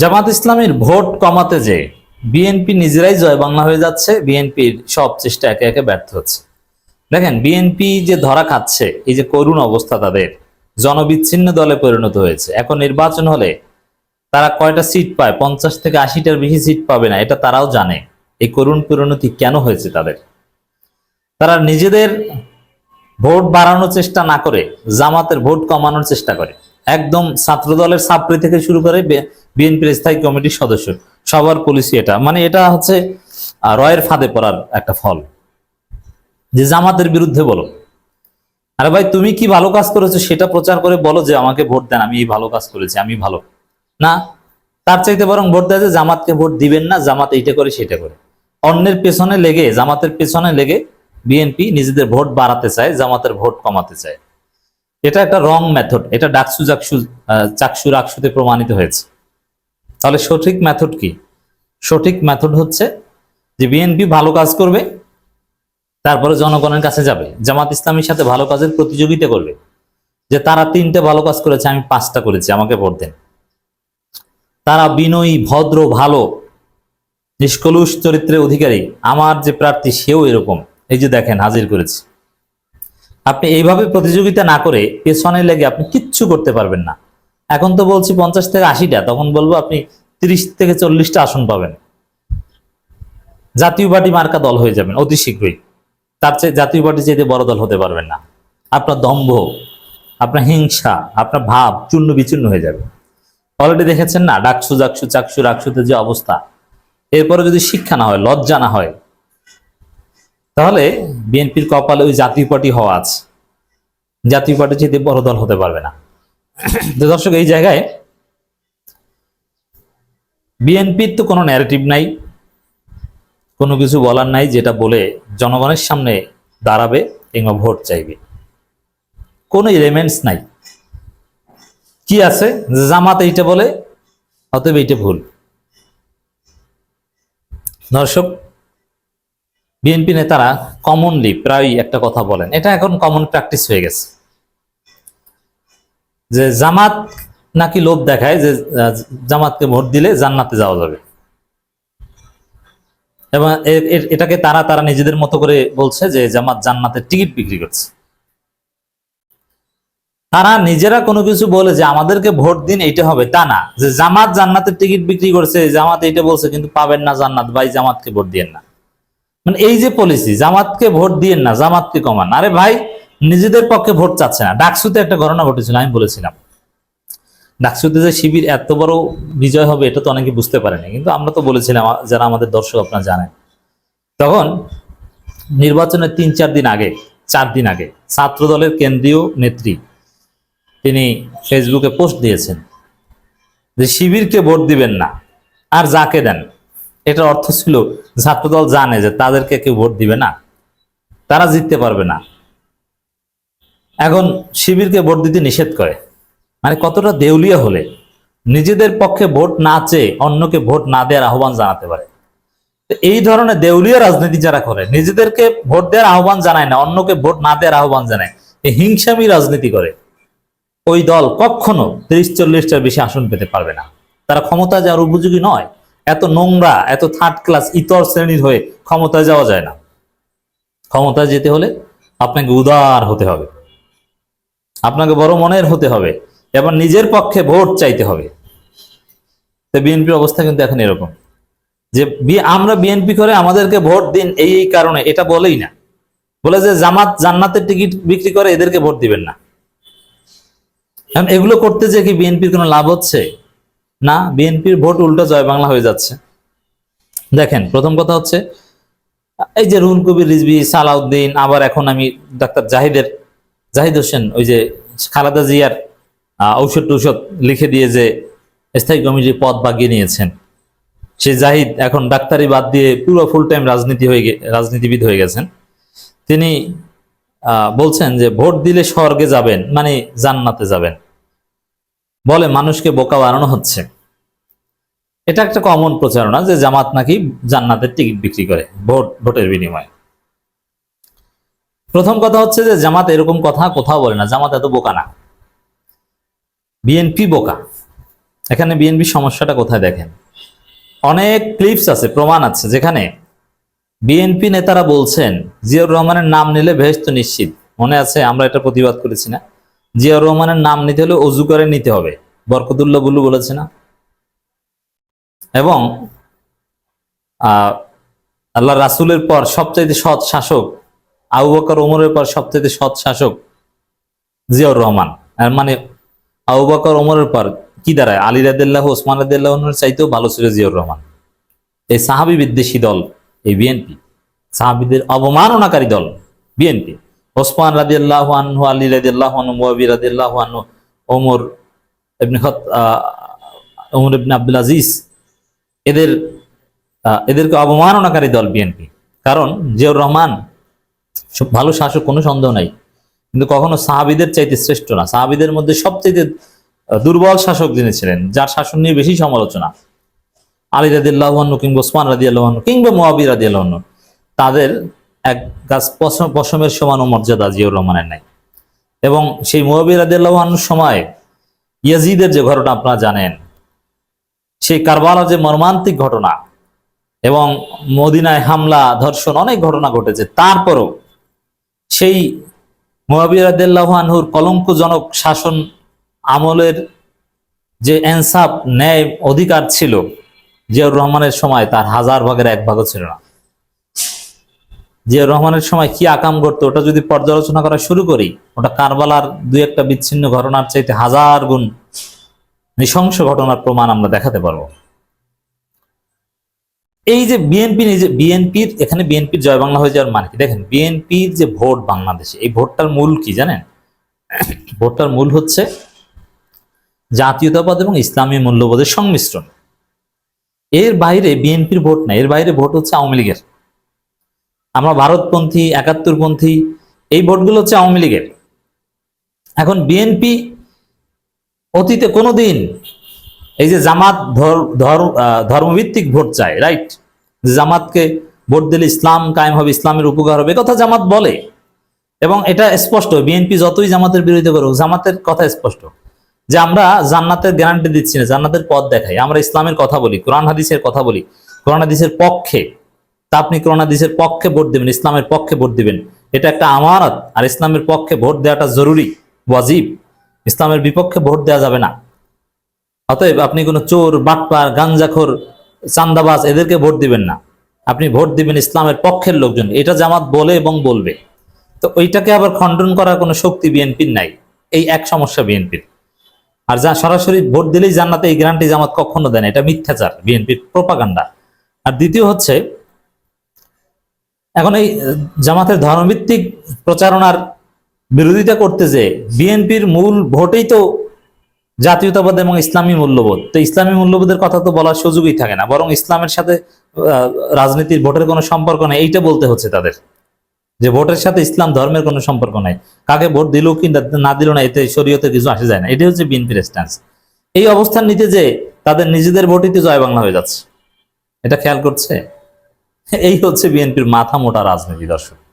জামাত ইসলামের ভোট কমাতে যে বিএনপি নিজেরাই জয় বাংলা হয়ে যাচ্ছে, বিএনপির সব চেষ্টা একে একে ব্যর্থ হচ্ছে। দেখেন, বিএনপি যে ধরা খাচ্ছে, এই যে করুণ অবস্থা তাদের, জনবিচ্ছিন্ন দলে পরিণত হয়েছে। এখন নির্বাচন হলে তারা কয়টা সিট পায়? পঞ্চাশ থেকে আশিটার বেশি সিট পাবে না, এটা তারাও জানে। এই করুণ পরিণতি কেন হয়েছে তাদের? তারা নিজেদের ভোট বাড়ানোর চেষ্টা না করে, জামাতের ভোট কমানোর চেষ্টা করে। একদম ছাত্র দলের ছাত্রী থেকে শুরু করে বিএনপির স্থায়ী কমিটির সদস্য। সবার পলিসি এটা। মানে এটা হচ্ছে রয়ের ফাঁদে পড়ার একটা ফল। যে জামাতের বিরুদ্ধে বলো। আরে ভাই, তুমি কি ভালো কাজ করেছ সেটা প্রচার করে বলো যে আমাকে ভোট দেন, আমি এই ভালো কাজ করেছি, আমি ভালো। না, তার চাইতে বরং ভোট দেয় যে জামাতকে ভোট দিবেন না, জামাত এইটা করে, সেটা করে। অন্যের পেছনে লেগে, জামাতের পেছনে লেগে বিএনপি নিজেদের ভোট বাড়াতে চায়, জামাতের ভোট কমাতে চায়। এটা একটা রং মেথড এটা ডাকসু জাকসু চাকসু রাকসুতে প্রমাণিত হয়েছে। তাহলে সঠিক মেথড কি? সঠিক মেথড হচ্ছে যে বিএনপি ভালো কাজ করবে, তারপরে জনগণের কাছে যাবে। জামাত ইসলামীর সাথে ভালো কাজের প্রতিযোগিতা করবে। যে তারা তিনটে ভালো কাজ করেছে, আমি পাঁচটা করেছি, আমাকে ভোট দেন। তারা বিনয়ী, ভদ্র, ভালো, নিষ্কলুষ চরিত্রের অধিকারী। আমার যে প্রার্থী, সেও এরকম। এই যে দেখেন, হাজির করেছি। আপনি এইভাবে প্রতিযোগিতা না করে পেছনে লেগে আপনি কিচ্ছু করতে পারবেন না। এখন তো বলছি পঞ্চাশ থেকে আশিটা, তখন বলব আপনি তিরিশ থেকে চল্লিশটা আসন পাবেন। জাতীয় পার্টি মার্কা দল হয়ে যাবেন, অতি শীঘ্রই। তার চেয়ে জাতীয় পার্টি চাইতে বড় দল হতে পারবেন না। আপনার দম্ভ, আপনার হিংসা, আপনার ভাব চূর্ণ বিচূর্ণ হয়ে যাবে। অলরেডি দেখেছেন না, ডাকসু, জাকসু, চাকসু, রাকসুতে যে অবস্থা। এরপরে যদি শিক্ষা না হয়, লজ্জা না হয় তাহলে বিএনপির কপালে ওই জাতীয় পার্টি হওয়া আছে। জাতীয় পার্টি চাইতে বড় দল হতে পারবে না। দর্শক, এই জায়গায় বিএনপির তো কোনো ন্যারেটিভ নাই, কোনো কিছু বলার নাই, যেটা বলে জনগণের সামনে দাঁড়াবে কিংবা ভোট চাইবে। কোনো এলিমেন্টস নাই। কি আছে? জামাত এইটা বলে, অতএব এইটা ভুল। দর্শক বিএনপি নেতারা কমনলি প্রায় একটা কথা বলেন। এটা এখন কমন প্র্যাকটিস হয়ে গেছে। যে জামাত নাকি লোভ দেখায় যে জামাতকে ভোট দিলে জান্নাতে যাওয়া যাবে। এবং এটাকে তারা তারা নিজেদের মতো করে বলছে যে জামাত জান্নাতের টিকিট বিক্রি করছে। তারা নিজেরা কোনো কিছু বলে যে আমাদেরকে ভোট দিন, এইটা হবে। তা না। যে জামাত জান্নাতের টিকিট বিক্রি করছে, জামাত এইটা বলছে, কিন্তু পাবেন না জান্নাত, ভাই জামাতকে ভোট দিয়েন না। মানে এই যে পলিসি জামাতকে ভোট দিয়েন না, জামাতকে কমান। আরে ভাই, নিজেদের পক্ষে ভোট চাচ্ছে না। ডাকসুতে একটা ঘটনা ঘটেছিল, আমি বলেছিলাম। ডাকসুতে যে শিবির এত বড় বিজয় হবে, এটা তো অনেকে বুঝতে পারেনি। কিন্তু আমরা তো বলেছিলাম যারা আমাদের দর্শক আপনারা জানেন। তখন নির্বাচনের তিন, চার দিন আগে, চার দিন আগে ছাত্র দলের কেন্দ্রীয় নেত্রী, তিনি ফেসবুকে পোস্ট দিয়েছেন যে শিবিরকে ভোট দিবেন না, আর যাকে দেন এটার অর্থ ছিল, ছাত্রদল জানে যে তাদেরকে কেউ ভোট দিবে না। তারা জিততে পারবে না। এখন শিবিরকে ভোট দিতে নিষেধ করে। মানে কতটা দেউলিয়া হলে। নিজেদের পক্ষে ভোট না চেয়ে অন্যকে ভোট না দেওয়ার আহ্বান জানাতে পারে। এই ধরনের দেউলিয়া রাজনীতি যারা করে, নিজেদেরকে ভোট দেওয়ার আহ্বান জানায় না, অন্যকে ভোট না দেওয়ার আহ্বান জানায়, এই হিংসামি রাজনীতি করে। ওই দল কখনো তিরিশ চল্লিশটার বেশি আসন পেতে পারবে না। তারা ক্ষমতা যাওয়ার উপযোগী নয়। এত নোংরা, এত থার্ড ক্লাস ইতর শ্রেণির হয়ে ক্ষমতায় যাওয়া যায় না। ক্ষমতায় যেতে হলে আপনাকে উদার হতে হবে। আপনাকে বড় মনের হতে হবে। এবং নিজের পক্ষে ভোট চাইতে হবে। তো বিএনপির অবস্থা কিন্তু এখন এরকম। যে আমরা বিএনপি করে আমাদেরকে ভোট দিন এই এই কারণে, এটা বলেই না। বলে যে জামাত জান্নাতের টিকিট বিক্রি করে এদেরকে ভোট দিবেন না। এগুলো করতে যে কি বিএনপির কোনো লাভ হচ্ছে? না বিএনপির ভোট উল্টো জয় বাংলা হয়ে যাচ্ছে। দেখেন, প্রথম কথা হচ্ছে, এই যে রুহুল কবির রিজবি সালাউদ্দিন, আবার এখন আমি ডাক্তার জাহিদের, জাহিদ হোসেন, ওই যে খালেদা জিয়ার ঔষধ টৌষধ লিখে দিয়ে যে স্থায়ী কমিটির পদ বাগিয়ে নিয়েছেন। সে জাহিদ এখন ডাক্তারি বাদ দিয়ে পুরো ফুল টাইম রাজনীতি হয়ে রাজনীতিবিদ হয়ে গেছেন। তিনি বলছেন যে ভোট দিলে স্বর্গে যাবেন মানে জান্নাতে যাবেন। বলে মানুষকে বোকা বানানো হচ্ছে। এটা একটা কমন প্রচারণা যে জামাত নাকি জান্নাতের টিকিট বিক্রি করে, ভোট, ভোটের বিনিময়ে। প্রথম কথা হচ্ছে যে জামাত এরকম কথা কোথাও বলে না, জামাত এত বোকা না। বিএনপি বোকা। এখানে বিএনপি সমস্যাটা কোথায় দেখেন? অনেক ক্লিপস আছে, প্রমাণ আছে, যেখানে বিএনপি নেতারা বলছেন, জিয়াউর রহমানের নাম নিলে বেহেস্ত নিশ্চিত। মনে আছে, আমরা এটা প্রতিবাদ করেছি না? জিয়াউর রহমানের নাম নিতে হলে অজু করে নিতে হবে। বরকতুল্লাহ বুল্লু বলেছে না? এবং আল্লাহ রাসূলের পর সবচাইতে সৎ শাসক, আবু বকর ওমরের পর সবচাইতে সৎ শাসক জিয়াউর রহমান। মানে আবু বকর ওমরের পর কি দাঁড়ায়? আলী রাদিল্লাহ ওসমান রাদিল্লাহর চাইতেও ভালো ছিল জিয়াউর রহমান। এই সাহাবি বিদ্বেষী দল, এই বিএনপি। সাহাবিদের অবমাননাকারী দল, বিএনপি। ওসমান রাদিয়াল্লাহু আনহু, আলী রাদিয়াল্লাহু আনহু, মুয়াবি রাদিয়াল্লাহু আনহু, ওমর ইবনে খত ওমর আব্দুল আজিজ এদের এদেরকে অবমাননাকারী দল বিএনপি। কারণ জিয়াউর রহমান ভালো শাসক, কোনো সন্দেহ নাই। কিন্তু কখনো সাহাবিদের চাইতে শ্রেষ্ঠ না। সাহাবিদের মধ্যে সবচেয়ে দুর্বল শাসক যিনি ছিলেন, যার শাসন নিয়ে বেশি সমালোচনা, আলী রাদি আল্লাহন কিংবা ওসমান রাদি আল্লাহন কিংবা মোয়াবি রাদি আল্লাহন তাদের এক গাছ পশম- পশমের সমান মর্যাদা জিয়াউর রহমানের নাই। এবং সেই মোয়াবি রাদি আল্লাহনুর সময় ইয়াজিদের যে ঘটনা আপনারা জানেন সেই কারবালা যে মর্মান্তিক ঘটনা এবং মদিনায় হামলা, ধর্ষণ, অনেক ঘটনা ঘটেছে। তারপরও সেই মোয়াবিরাদ্দাল্লাহ আনহুর কলঙ্কজনক শাসন আমলের যে এনসাফ, ন্যায় অধিকার ছিল, জিয়াউর রহমানের সময় তার হাজার ভাগের এক ভাগও ছিল না। জিয়াউর রহমানের সময় কি আকাম করতো ওটা যদি পর্যালোচনা করা শুরু করি, ওটা কারবালার দুই একটা বিচ্ছিন্ন ঘটনার চাইতে হাজার গুণ নৃশংস ঘটনার প্রমাণ আমরা দেখাতে পারব। এই যে বিএনপি নিজে বিএনপির, এখানে বিএনপির জয় বাংলা হয়ে যাওয়ার মানে কি? দেখেন, বিএনপির যে ভোট বাংলাদেশে, এই ভোটটার মূল কি জানেন? ভোটটার মূল হচ্ছে জাতীয়তাবাদ এবং ইসলামী মূল্যবোধের সংমিশ্রণ। এর বাইরে বিএনপির ভোট না এর বাইরে ভোট হচ্ছে আওয়ামী লীগের। আমরা ভারতপন্থী, একাত্তরপন্থী, এই ভোটগুলো হচ্ছে আওয়ামী লীগের। এখন বিএনপি অতীতে কোনোদিন এই যে জামাত ধর- ধর- ধর্মভিত্তিক ভোট চায় রাইট জামাতকে ভোট দিলে ইসলাম কায়েম হবে, ইসলামের উপকার হবে কথা জামাত বলে। এবং এটা স্পষ্ট, বিএনপি যতই জামাতের বিরোধিতা করুক, জামাতের কথা স্পষ্ট। যে আমরা জান্নাতের গ্যারান্টি দিচ্ছি না, জান্নাতের পথ দেখাই। আমরা ইসলামের কথা বলি, কোরআন হাদিসের কথা বলি। কোরআন হাদিসের পক্ষে, তা আপনি কোরআন হাদিসের পক্ষে ভোট দিবেন, ইসলামের পক্ষে ভোট দিবেন। এটা একটা আমানত, আর ইসলামের পক্ষে ভোট দেওয়াটা জরুরি, ওয়াজিব। ইসলামের বিপক্ষে ভোট দেওয়া যাবে না। অতএব আপনি কোনো চোর, বাটপার, গাঞ্জাখোর, চান্দাবাজ এদেরকে ভোট দিবেন না। আপনি ভোট দিবেন ইসলামের পক্ষের লোকজন। এটা জামাত বলে এবং বলবে। তো ওইটাকে আবার খণ্ডন করার কোনো শক্তি বিএনপির নাই। এই এক সমস্যা বিএনপির। আর যা সরাসরি ভোট দিলেই জান্নাতে এই গ্যারান্টি জামাত কখনো দেয় না। এটা মিথ্যাচার বিএনপির প্রপাগান্ডা। আর দ্বিতীয় হচ্ছে, এখন এই জামাতের ধর্মভিত্তিক প্রচারণার বিরোধিতা করতে যে বিএনপির মূল ভোটেই তো জাতীয়তাবাদ এবং ইসলামী মূল্যবোধ। তো ইসলামী মূল্যবোধের কথা তো বলার সুযোগই থাকে না, বরং ইসলামের সাথে রাজনীতির ভোটের কোনো সম্পর্ক নেই, এইটা বলতে হচ্ছে তাদের। যে ভোটের সাথে ইসলাম ধর্মের কোনো সম্পর্ক নাই। কাকে ভোট দিল কি না- দিল না, এতে শরীয়তে কিছু আসে যায় না। এটাই হচ্ছে বিএনপির স্ট্যান্স এই অবস্থান নিতে যে তাদের নিজেদের ভোটই তো জয় বাংলা হয়ে যাচ্ছে। এটা খেয়াল করছে? এই হচ্ছে বিএনপির মাথা মোটা রাজনীতি, দর্শক।